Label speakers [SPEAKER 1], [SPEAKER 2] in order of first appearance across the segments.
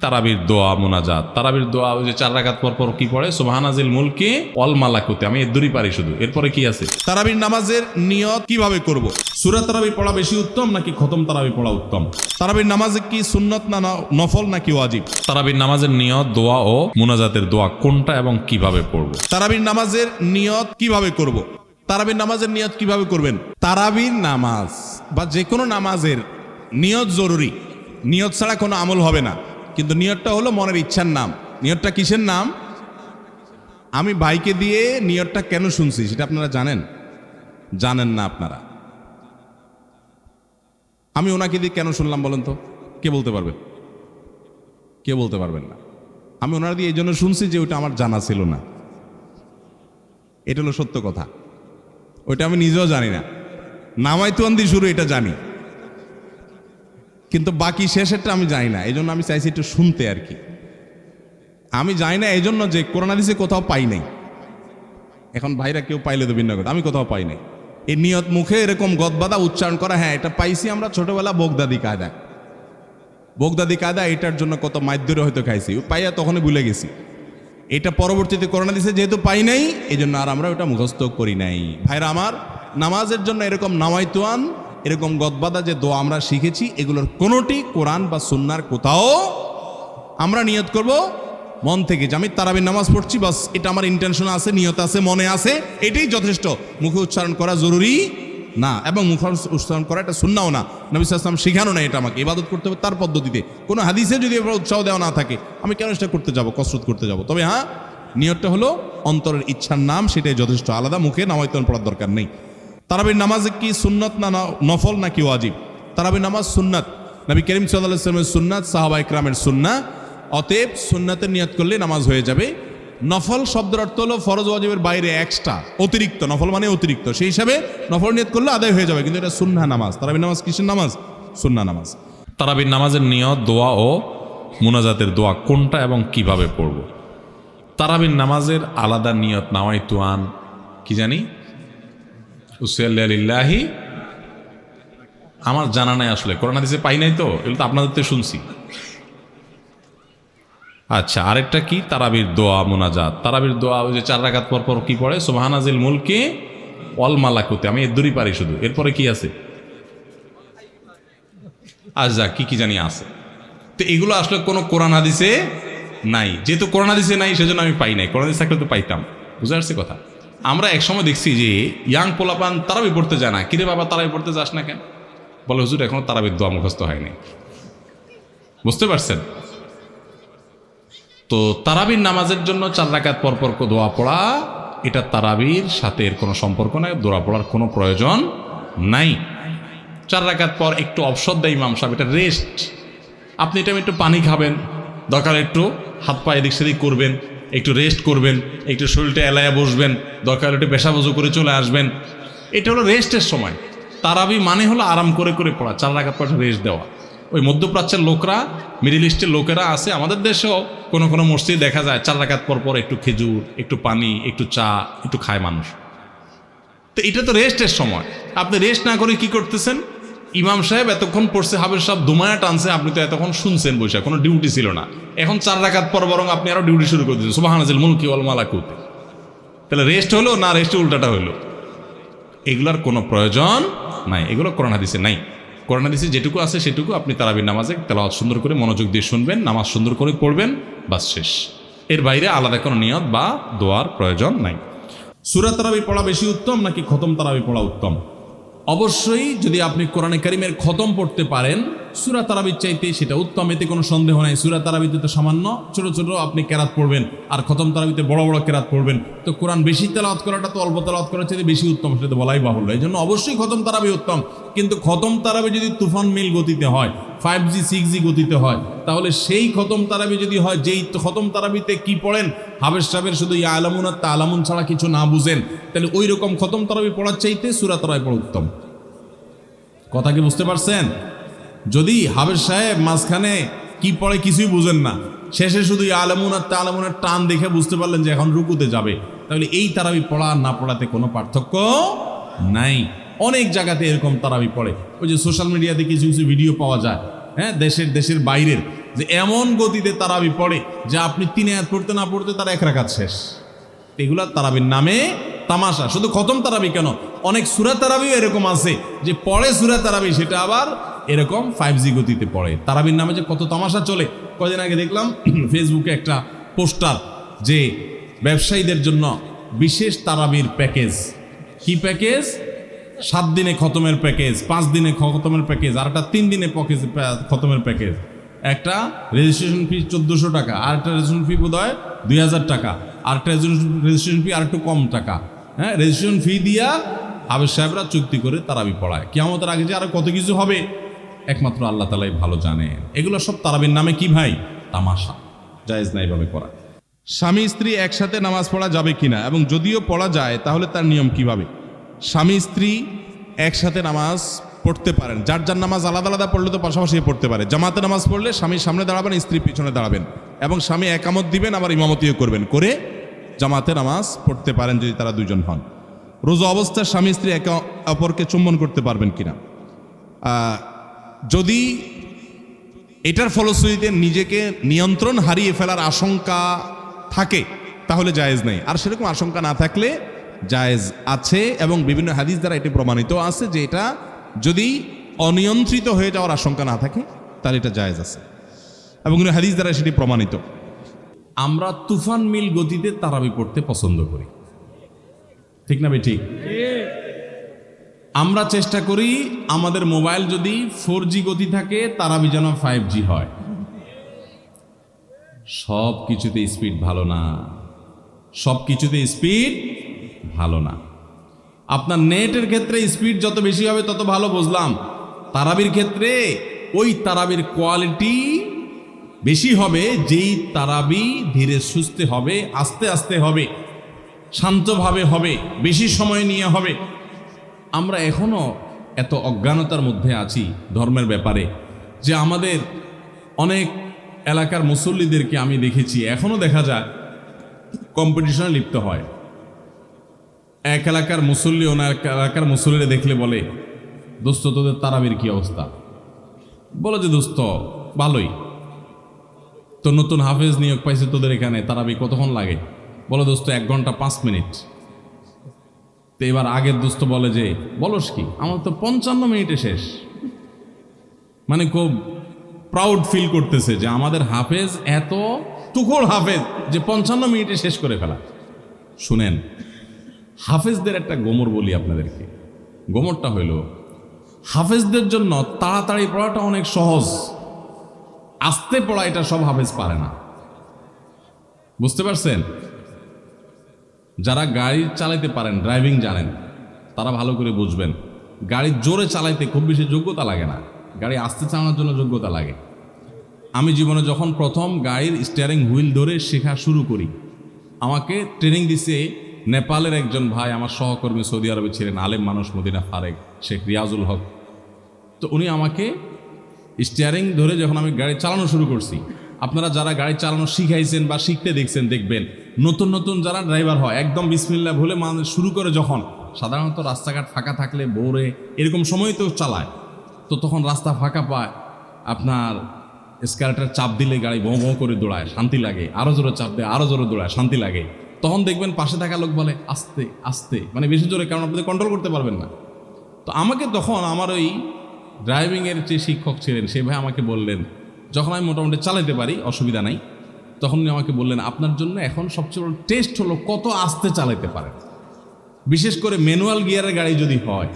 [SPEAKER 1] তারাবির দোয়া মোনাজাত। তারাবির দোয়া ওই যে চার রাকাত পর পর কি পড়ে? সুবহানাজিল মুলকে অল মালাকুতে। আমি এর পারি শুধু। এরপরে কি আছে? তারাবির নামাজের নিয়ত কীভাবে করব? সুরা তারাবি পড়া বেশি উত্তম নাকি খতম তারাবি পড়া উত্তম? তারাবির নামাজে কি সুন্নত না নফল নাকি ওয়াজিব? তারাবির নামাজের নিয়ত, দোয়া ও মোনাজাতের দোয়া কোনটা এবং কীভাবে পড়ব? তারাবির নামাজের নিয়ত কীভাবে করব? তারাবির নামাজের নিয়ত কীভাবে করবেন? তারাবির নামাজ বা যে কোনো নামাজের নিয়ত জরুরি। নিয়ত ছাড়া কোনো আমল হবে না। কিন্তু নিয়তটা হলো মনের ইচ্ছার নাম। নিয়তটা কিসের নাম? আমি ভাইকে দিয়ে নিয়তটা কেন শুনছি সেটা আপনারা জানেন? জানেন না আপনারা। আমি ওনাকে দিয়ে কেন শুনলাম বলেন তো? কে বলতে পারবে? কে বলতে পারবেন না। আমি ওনার দিয়ে এই জন্য শুনছি যে ওইটা আমার জানা ছিল না। এটা হলো সত্য কথা। ওইটা আমি নিজেও জানি না। নামাই তুয়ান্দি শুরু, এটা জানি। কিন্তু বাকি শেষেরটা আমি জানি না এই জন্য আমি চাইছি একটু শুনতে আর কি। আমি জানি না এই জন্য যে করোনা দিছে কোথাও পাই নাই। এখন ভাইরা কেউ পাইলে তো ভিন্ন কথা, আমি কোথাও পাই নাই। এই নিয়ত মুখে এরকম গদবাদা উচ্চারণ করা হ্যাঁ এটা পাইছি আমরা ছোটবেলা বোগদাদি কায়দা। বোগদাদি কায়দা, এটার জন্য কত মাধ্যরে হয়তো খাইছি, পাইয়া তখনই ভুলে গেছি। এটা পরবর্তীতে করোনা দিছে যেহেতু পাই নাই এই জন্য আর আমরা ওটা মুখস্থ করি নাই। ভাইরা আমার, নামাজের জন্য এরকম নামাইতুয়ান এরকম গদবাদা যে দোয়া আমরা শিখেছি, এগুলোর কোনোটি কোরআন বা সুন্নার কোথাও আমরা নিয়ত করব। মন থেকে যে আমি তারাবির নামাজ পড়ছি, বাস এটা আমার ইন্টেনশন আছে, নিয়ত আছে, মনে আছে, এটাই যথেষ্ট। মুখে উচ্চারণ করা জরুরি না, এবং মুখ উচ্চারণ করা এটা শুননাও না। নবী সাল্লাম শিখানো না এটা আমাকে, ইবাদত করতে হবে তার পদ্ধতিতে। কোনো হাদিসে যদি এবার উৎসাহ দেওয়া না থাকে, আমি কেন সেটা করতে যাব, কসরত করতে যাব? তবে হ্যাঁ নিয়তটা হলো অন্তরের ইচ্ছার নাম, সেটাই যথেষ্ট। আলাদা মুখে নামায়তন পড়ার দরকার নেই। তারাবির নামাজে কি সুন্নত না নফল নাকি ওয়াজিব? তারাবির নামাজ সুন্নাত। নবী করিম সাল্লাহ সুন্নাত সাহাবা ইকরামের সুন্না অতএব সুন্নাতের নিয়ত করলে নামাজ হয়ে যাবে। নফল শব্দের অর্থ হলো ফরজ ওয়াজিবের বাইরে এক্সট্রা অতিরিক্ত। নফল মানে অতিরিক্ত। সেই হিসাবে নফল নিয়ত করলে আদায় হয়ে যাবে। কিন্তু এটা সুন্না নামাজ। তারাবির নামাজ কিসের নামাজ? সুন্না নামাজ। তারাবির নামাজের নিয়ত, দোয়া ও মুনাজাতের দোয়া কোনটা এবং কীভাবে পড়ব? তারাবির নামাজের আলাদা নিয়ত নাওয়াই তুয়ান, কি জানি? আমার জানা নাই আসলে। করোনা দিছে পাই নাই তো? এগুলো তো আপনাদের তো শুনছি। আচ্ছা আরেকটা কি? তারাবির দোয়া, মোনাজাত। তারাবির দোয়া, ওই যে চার রাকাত পর পর কি পড়ে? সোহানাজিল মুলকে অল মালাকুতে। আমি এর দূরই পারি শুধু। এরপরে কি আছে? যা, কি কি জানি আছে। তো এগুলো আসলে কোনো কোরআন হাদিসে নাই। যেহেতু কোরআন হাদিসে নাই, সেজন্য আমি পাই নাই। কোরআন হাদিস থাকলে তো পাইতাম। বুঝতে পারছি কথা? আমরা একসময় দেখছি যে ইয়াং পোলাপান তারাবি পড়তে যায় না। কিরে বাবা, তারাবি পড়তে যাস না কেন? বলে, হুজুর, এখনও তারাবির দোয়া মুখস্থ হয়নি। বুঝতে পারছেন? তো তারাবির নামাজের জন্য চার রাকাত পরপর দোয়া পড়া, এটা তারাবির সাথে এর কোনো সম্পর্ক নাই, দোয়া পড়ার কোনো প্রয়োজন নাই। চার রাকাত পর একটু অবসর দেয় ইমাম সাহেব, এটা রেস্ট আপনি এটা একটু পানি খাবেন, দরকার একটু, হাত পা এদিক সেদিক করবেন। একটু রেস্ট করবেন, একটু শরীরটা এলায়া বসবেন, দরকার একটু পেশা বজু করে চলে আসবেন। এটা হলো রেস্টের সময়। তারাবি মানে হলো আরাম করে করে পড়া, চার রাকাত পর রেস্ট দেওয়া। ওই মধ্যপ্রাচ্যের লোকরা মিডিল ইস্টের লোকেরা আছে, আমাদের দেশেও কোনো কোনো মসজিদ দেখা যায়, চার রাকাত পর পর একটু খেজুর, একটু পানি, একটু চা, একটু খায় মানুষ। তো এটা তো রেস্টের সময়। আপনি রেস্ট না করে কি করতেছেন? ইমাম সাহেব এতক্ষণ পড়ছে হাবের সাহেব দুমায়া টানছে, আপনি তো এতক্ষণ শুনছেন বসে, কোনো ডিউটি ছিল না। এখন চার রাকাত পর বরং আপনি আরও ডিউটি শুরু করে দিচ্ছেন সুবাহানাজিল মুলকি ওয়াল মালাকুতে। তাহলে রেস্ট হলো না রেস্টে উল্টাটা হলো? এগুলার কোনো প্রয়োজন নাই। এগুলো করোনা হাদিসে নাই। করোনা হাদিসে যেটুকু আছে সেটুকু আপনি তারাবির নামাজে তেলাওয়াত সুন্দর করে মনোযোগ দিয়ে শুনবেন, নামাজ সুন্দর করে পড়বেন, বাস শেষ। এর বাইরে আলাদা কোনো নিয়ত বা দোয়ার প্রয়োজন নাই। সুরা তারাবি পড়া বেশি উত্তম নাকি খতম তারাবি পড়া উত্তম? অবশ্যই যদি আপনি কোরআনে করিমের খতম পড়তে পারেন সুরা তারাবির চাইতে সেটা উত্তম, এতে কোনো সন্দেহ নাই। সুরা তারাবিতে তো সামান্য ছোট ছোট আপনি কেরাত পড়বেন, আর খতম তারাবিতে বড় বড় কেরাত পড়বেন। তো কোরআন বেশি তেলাওয়াত করাটা তো অল্প তেলাওয়াত করার চাইতে বেশি উত্তম, সেটা বলাই বাহুল্য। এই জন্য অবশ্যই খতম তারাবি উত্তম। কিন্তু খতম তারাবি যদি তুফান মিল গতিতে হয় ফাইভ জি সিক্স জি গতিতে হয়, তাহলে সেই খতম তারাবি যদি হয়, যেই খতম তারাবিতে কি পড়েন? হাবের সাহেবের শুধু ইয়া আলামুন আর তা আলামুন ছাড়া কিছু না বুঝেন। তাহলে ওই রকম খতম তারাবি পড়ার চাইতে সুরা তারাবি পড়া উত্তম। কথা কি বুঝতে পারছেন? যদি হাবের সাহেব মাঝখানে কি পড়ে কিছুই বুঝেন না, শেষে শুধু আলমুন আর তালামুনের টান দেখে বুঝতে পারলেন যে এখন রুকুতে যাবে। তাহলে এই তারাবি পড়া না পড়াতে কোনো পার্থক্য নাই। অনেক জায়গাতে এরকম তারাবি পড়ে। ওই যে সোশ্যাল মিডিয়াতে কিছু কিছু ভিডিও পাওয়া যায় হ্যাঁ দেশের দেশের বাইরের, যে এমন গতিতে তারাবি পড়ে যে আপনি তিন আয়াত পড়তে না পড়তে তার এক রাকাত শেষ। এগুলা তারাবির নামে তামাশা। শুধু খতম তারাবি কেন? অনেক সুরা তারাবিও এরকম আছে যে পড়ে সুরা তারাবি, সেটা আবার এরকম ফাইভ জি গতিতে পড়ে। তারাবির নামে যে কত তামাশা চলে কদিন আগে দেখলাম ফেসবুকে একটা পোস্টার যে ব্যবসায়ীদের জন্য বিশেষ তারাবির প্যাকেজ। কি প্যাকেজ? সাত দিনে খতমের প্যাকেজ, পাঁচ দিনে খতমের প্যাকেজ, আর একটা তিন দিনে প্যাকেজ খতমের প্যাকেজ। একটা রেজিস্ট্রেশন ফি চোদ্দোশো টাকা, আর একটা রেজিস্ট্রেশন ফি বোধ হয় দুই হাজার টাকা, আর একটা রেজিস্ট্রেশন ফি আর একটু কম টাকা। হ্যাঁ রেজিস্ট্রেশন ফি দিয়া হাবের সাহেবরা চুক্তি করে তারাবি পড়ায়। কেমতের আগে যে আরও কত কিছু হবে? একমাত্র আল্লাহ তালাই ভালো জানেন। এগুলো সব তারাবির নামে কি ভাই? তামাশা। জায়েজ না ভাবে করা
[SPEAKER 2] স্বামী স্ত্রী একসাথে নামাজ পড়া যাবে কিনা এবং যদিও পড়া যায়, তাহলে তার নিয়ম কীভাবে? স্বামী স্ত্রী একসাথে নামাজ পড়তে পারেন। যার যার নামাজ আলাদা আলাদা পড়লে তো পাশাপাশি পড়তে পারে। জামাতে নামাজ পড়লে স্বামীর সামনে দাঁড়াবেন, স্ত্রী পিছনে দাঁড়াবেন এবং স্বামী একামত দিবেন, আবার ইমামতিও করবেন। করে জামাতে নামাজ পড়তে পারেন যদি তারা দুজন হন। রোজা অবস্থায় স্বামী স্ত্রী একে অপরকে চুম্বন করতে পারবেন কিনা? যদি এটার ফলশ্রুতিতে নিজেকে নিয়ন্ত্রণ হারিয়ে ফেলার আশঙ্কা থাকে, তাহলে জায়েজ নেই। আর সেরকম আশঙ্কা না থাকলে জায়েজ আছে এবং বিভিন্ন হাদিস দ্বারা এটি প্রমাণিত আছে যে এটা যদি অনিয়ন্ত্রিত হয়ে যাওয়ার আশঙ্কা না থাকে, তাহলে এটা জায়েজ আছে। এবং হাদিস দ্বারা সেটি প্রমাণিত।
[SPEAKER 1] আমরা তুফান মিল গতিতে তারাবি পড়তে পছন্দ করি। ঠিক না বেঠিক আমরা চেষ্টা করি আমাদের মোবাইল যদি ফোর গতি থাকে তারাবি যেন ফাইভ হয়। সব কিছুতে স্পিড ভালো না। সব কিছুতে স্পিড ভালো না। আপনার নেটের ক্ষেত্রে স্পিড যত বেশি হবে, তত ভালো বুঝলাম। তারাবির ক্ষেত্রে ওই তারাবির কোয়ালিটি বেশি হবে, যেই তারাবি ধীরে সুস্থে হবে, আস্তে আস্তে হবে, শান্তভাবে হবে, বেশি সময় নিয়ে হবে। আমরা এখনও এত অজ্ঞানতার মধ্যে আছি ধর্মের ব্যাপারে যে আমাদের অনেক এলাকার মুসল্লিদেরকে আমি দেখেছি এখনও দেখা যায় কম্পিটিশনে লিপ্ত হয়। এক এলাকার মুসল্লি ওনার এলাকার মুসল্লিরা দেখলে বলে, দোস্ত, তোদের তারাবির কি অবস্থা? বলো যে, দোস্ত, ভালোই। তো নতুন হাফেজ নিয়োগ পাইছে তোদের এখানে, তারাবি কতক্ষণ লাগে? বলো, দোস্ত, এক ঘণ্টা পাঁচ মিনিট। তো এবার আগের দোস্ত বলে যে, বলস কি, আমার তো পঞ্চান্ন মিনিটে শেষ। মানে খুব প্রাউড ফিল করতেছে যে আমাদের হাফেজ এত টুকর হাফেজ যে পঞ্চান্ন মিনিটে শেষ করে ফেলা। শুনেন, হাফেজদের একটা গোমর বলি আপনাদেরকে। গোমরটা হইল, হাফেজদের জন্য তাড়াতাড়ি পড়াটা অনেক সহজ। আস্তে পড়া এটা সব হাফেজ পারে না। বুঝতে পারছেন? যারা গাড়ি চালাইতে পারেন ড্রাইভিং জানেন, তারা ভালো করে বুঝবেন। গাড়ি জোরে চালাইতে খুব বেশি যোগ্যতা লাগে না। গাড়ি আস্তে চালানোর জন্য যোগ্যতা লাগে। আমি জীবনে যখন প্রথম গাড়ির স্টিয়ারিং হুইল ধরে শেখা শুরু করি, আমাকে ট্রেনিং দিছে নেপালের একজন ভাই, আমার সহকর্মী সৌদি আরবে ছিলেন, আলেম মানুষ, মদিনা ফারেক, শেখ রিয়াজুল হক। তো উনি আমাকে স্টিয়ারিং ধরে যখন আমি গাড়ি চালানো শুরু করছি, আপনারা যারা গাড়ি চালানো শিখাইছেন বা শিখতে দেখছেন, দেখবেন নতুন নতুন যারা ড্রাইভার হয়, একদম বিসমিল্লা ভুলে মানুষ শুরু করে যখন, সাধারণত রাস্তাঘাট ফাঁকা থাকলে বোরে এরকম সময় তো চালায়। তো তখন রাস্তা ফাঁকা পায়, আপনার স্কারেটার চাপ দিলে গাড়ি বঁ বঁ করে দৌড়ায়, শান্তি লাগে। আরও জোরে চাপ দেয় আরও জোরে দৌড়ায়, শান্তি লাগে। তখন দেখবেন পাশে থাকা লোক বলে, আস্তে আস্তে। মানে বেশি জোরে, কারণ আপনি কন্ট্রোল করতে পারবেন না। তো আমাকে তখন আমার ওই ড্রাইভিংয়ের যে শিক্ষক ছিলেন, সে ভাই আমাকে বললেন, যখন আমি মোটামুটি চালাতে পারি, অসুবিধা নাই। তখন উনি আমাকে বললেন, আপনার জন্য এখন সবচেয়ে বড় টেস্ট হলো কত আস্তে চালাতে পারেন। বিশেষ করে ম্যানুয়াল গিয়ারের গাড়ি যদি হয়,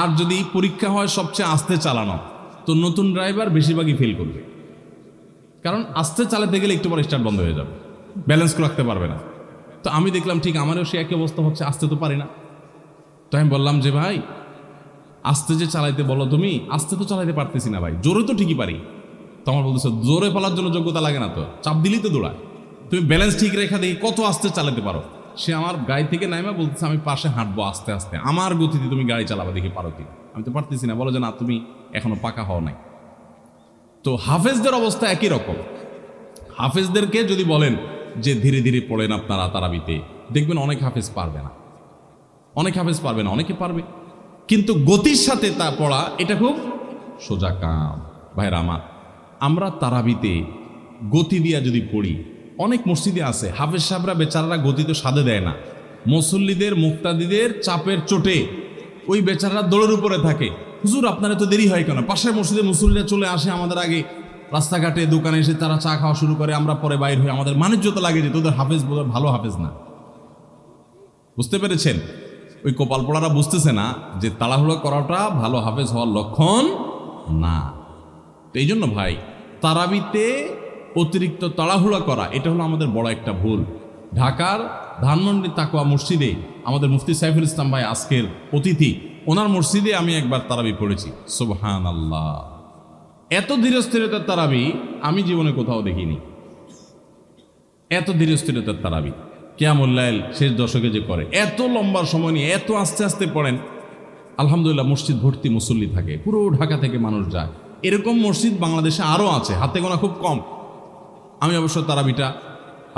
[SPEAKER 1] আর যদি পরীক্ষা হয় সবচেয়ে আস্তে চালানো, তো নতুন ড্রাইভার বেশিরভাগই ফেল করবে। কারণ আস্তে চালাতে গেলে একটু পরে স্টার্ট বন্ধ হয়ে যাবে ব্যালেন্স রাখতে পারবে না। তো আমি দেখলাম, ঠিক, আমারও সে একই অবস্থা হচ্ছে, আস্তে তো পারি না। তো আমি বললাম যে, ভাই, আস্তে যে চালাইতে বলো তুমি, আস্তে তো চালাইতে পারতেছি না ভাই, জোরে তো ঠিকই পারি। তো আমার বলতেছে, জোরে পালার জন্য যোগ্যতা লাগে না তো। চাপ দিলেই তো দৌড়ায়। তুমি ব্যালেন্স ঠিক রেখা দেখি কত আস্তে চালাতে পারো। সে আমার গাড়ি থেকে নাইমা বলতেছে, আমি পাশে হাঁটবো আস্তে আস্তে। আমার গতিতে তুমি গাড়ি চালাবা দেখি পারো কি আমি তো পারতেছি না। বলো যে, না, তুমি এখনও পাকা হও নাই। তো হাফেজদের অবস্থা একই রকম। হাফেজদেরকে যদি বলেন যে, ধীরে ধীরে পড়েন আপনারা তারাবিতে। দেখবেন অনেক হাফেজ পারবে না। অনেক হাফেজ পারবে না, অনেকে পারবে। কিন্তু গতির সাথে তা পড়া, এটা খুব সোজা কাম। ভাইরা, আমার আমরা তারাবিতে গতি দিয়া যদি পড়ি, অনেক মসজিদে আছে, হাফেজ সাহেবরা বেচারারা গতি তো সাদে দেয় না। মুসল্লিদের, মুক্তাদিদের চাপের চোটে ওই বেচারারা দৌড়ের উপরে থাকে। হুজুর, আপনারা তো দেরি হয় কেন? পাশের মসজিদে মুসল্লিরা চলে আসে আমাদের আগে। রাস্তাঘাটে, দোকানে এসে তারা চা খাওয়া শুরু করে, আমরা পরে বাইর হই। আমাদের বাণিজ্যতা লাগে যে, তোদের হাফেজ বোধহয় ভালো হাফেজ না। বুঝতে পেরেছেন? ওই কপাল পড়ারা বুঝতেছে না যে, তাড়াহুড়ো করাটা ভালো হাফেজ হওয়ার লক্ষণ না। তো এই জন্য ভাই, তারাবিতে অতিরিক্ত তাড়াহুড়া করা, এটা হলো আমাদের বড় একটা ভুল। ঢাকার ধানমন্ডি তাকোয়া মসজিদে আমাদের মুফতি সাইফুল ইসলাম ভাই আজকের অতিথি, ওনার মসজিদে আমি একবার তারাবি পড়েছি। সুবহান আল্লাহ এত ধীরস্থিরতার তারাবি আমি জীবনে কোথাও দেখিনি। এত ধীরস্থিরতার তারাবি। কেয়ামুল্লাইল শেষ দশকে যে করে, এত লম্বা সময় নিয়ে এত আস্তে আস্তে পড়েন, আলহামদুলিল্লাহ মসজিদ ভর্তি মুসল্লি থাকে, পুরো ঢাকা থেকে মানুষ যায়। এরকম মসজিদ বাংলাদেশে আরও আছে, হাতে গোনা খুব কম। আমি অবশ্য তারাবিটা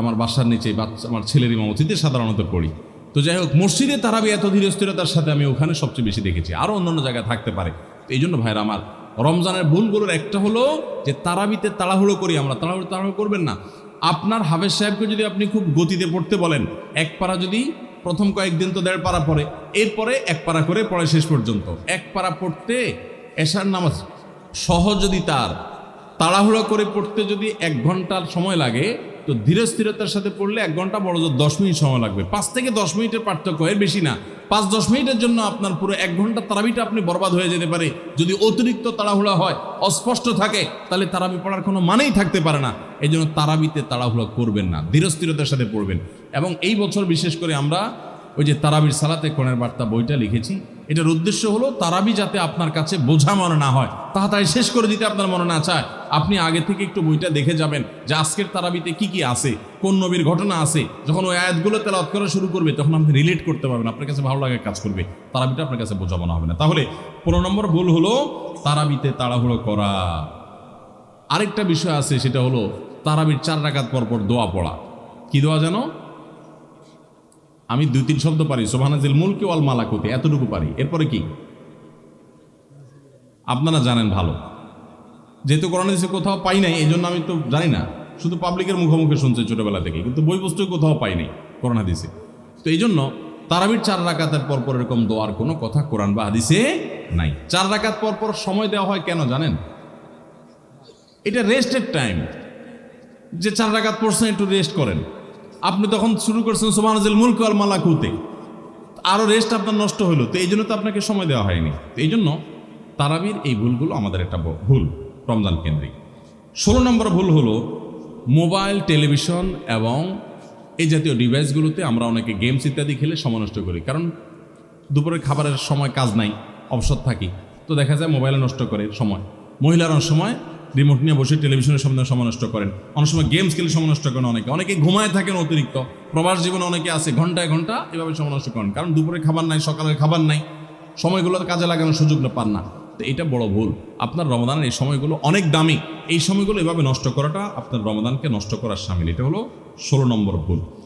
[SPEAKER 1] আমার বাসার নিচে বাচ্চা আমার ছেলের ইমামতিতে সাধারণত পড়ি। তো যাই হোক, মসজিদে তারাবি এত ধীরস্থিরতার সাথে আমি ওখানে সবচেয়ে বেশি দেখেছি। আরও অন্যান্য জায়গায় থাকতে পারে। তো এই জন্য ভাইরা আমার রমজানের ভুলগুলোর একটা হলো যে তারাবিতে তাড়াহুড়ো করি আমরা। তাড়াহুড়ো তাড়াহুড়ো করবেন না। আপনার হাফেজ সাহেবকে যদি আপনি খুব গতিতে পড়তে বলেন, এক পারা যদি প্রথম কয়েকদিন তো দেড় পারা পড়ে, এরপরে এক পারা করে পড়ে শেষ পর্যন্ত। এক পারা পড়তে এশার নামাজ সহজ যদি তার, তাড়াহুড়ো করে পড়তে যদি এক ঘণ্টার সময় লাগে, তো ধীরে স্থিরতার সাথে পড়লে এক ঘণ্টা বড় জোর দশ মিনিট সময় লাগবে। পাঁচ থেকে দশ মিনিটের পার্থক্য, এর বেশি না। পাঁচ দশ মিনিটের জন্য আপনার পুরো এক ঘণ্টা তারাবিটা আপনি বরবাদ হয়ে যেতে পারে। যদি অতিরিক্ত তাড়াহুড়া হয়, অস্পষ্ট থাকে, তাহলে তারাবি পড়ার কোনো মানেই থাকতে পারে না। এই জন্য তারাবিতে তাড়াহুড়া করবেন না ধীরস্থিরতার সাথে পড়বেন। এবং এই বছর বিশেষ করে আমরা ওই যে তারাবির সালাতে কোণের বার্তা বইটা লিখেছি, এটার উদ্দেশ্য হলো তারাবি যাতে আপনার কাছে বোঝা মনে না হয়। তাড়াতাড়ি শেষ করে দিতে আপনার মনে না চায়। আপনি আগে থেকে একটু বইটা দেখে যাবেন যে আজকের তারাবিতে কি কি আছে, কোন নবীর ঘটনা আছে। যখন ওই আয়াতগুলো তেলাওয়াত করা শুরু করবে, তখন আপনি রিলেট করতে পারবেন, আপনার কাছে ভালো লাগে কাজ করবে। তারাবিটা আপনার কাছে বোঝা মনে হবে না। তাহলে পনেরো নম্বর ভুল হলো তারাবিতে তাড়াহুড়ো করা। আরেকটা বিষয় আছে, সেটা হলো তারাবির চার রাকাত পর পর দোয়া পড়া। কি দোয়া জানো? আমি দুই, তিন শব্দ পারি। সোভানাজিল মুলকে ওয়াল মালাকুতে, এতটুকু পারি। এরপরে কি? আপনারা জানেন ভালো। যেহেতু করোনা দেশে কোথাও পাই নাই এই জন্য আমি তো জানি না। শুধু পাবলিকের মুখোমুখি শুনছি ছোটবেলা থেকে, কিন্তু বই পুস্তক কোথাও পাই নাই করোনা দিছে তো এই জন্য তারাবির চার রাকাতের পর পর এরকম দোয়ার কোনো কথা কোরআন বা হাদিসে নাই। চার রাকাত পর পর সময় দেওয়া হয় কেন জানেন? এটা রেস্টের টাইম যে চার রাকাত পড়ছেন, একটু রেস্ট করেন। আপনি তখন শুরু করছেন সোমানজিল মুলক আল মালাকুতে। আরও রেস্ট আপনার নষ্ট হলো তো এই জন্য তো আপনাকে সময় দেওয়া হয়নি। তো এই জন্য তারাবির এই ভুলগুলো আমাদের একটা ভুল, রমজান কেন্দ্রিক। ষোলো নম্বর ভুল হলো মোবাইল, টেলিভিশন এবং এই জাতীয় ডিভাইসগুলোতে আমরা অনেকে গেমস ইত্যাদি খেলে সময় নষ্ট করি। কারণ দুপুরে খাবারের সময় কাজ নাই, অবসর থাকি, তো দেখা যায় মোবাইলে নষ্ট করে সময়। মহিলারা সময় রিমোট নিয়ে বসে টেলিভিশনের সামনে সময় নষ্ট করেন। অনেক সময় গেমস খেলে সময় নষ্ট করেন অনেকে। অনেকে ঘুমায় থাকেন অতিরিক্ত। প্রবাস জীবনে অনেকে আছে, ঘন্টায় ঘণ্টা এভাবে সময় নষ্ট করেন। কারণ দুপুরে খাবার নাই, সকালের খাবার নাই। সময়গুলো কাজে লাগানোর সুযোগ না পান না। তো এটা বড় ভুল। আপনার রমদানের এই সময়গুলো অনেক দামি। এই সময়গুলো এভাবে নষ্ট করাটা আপনার রমদানকে নষ্ট করার সামিল। এটা হলো ষোলো নম্বর ভুল।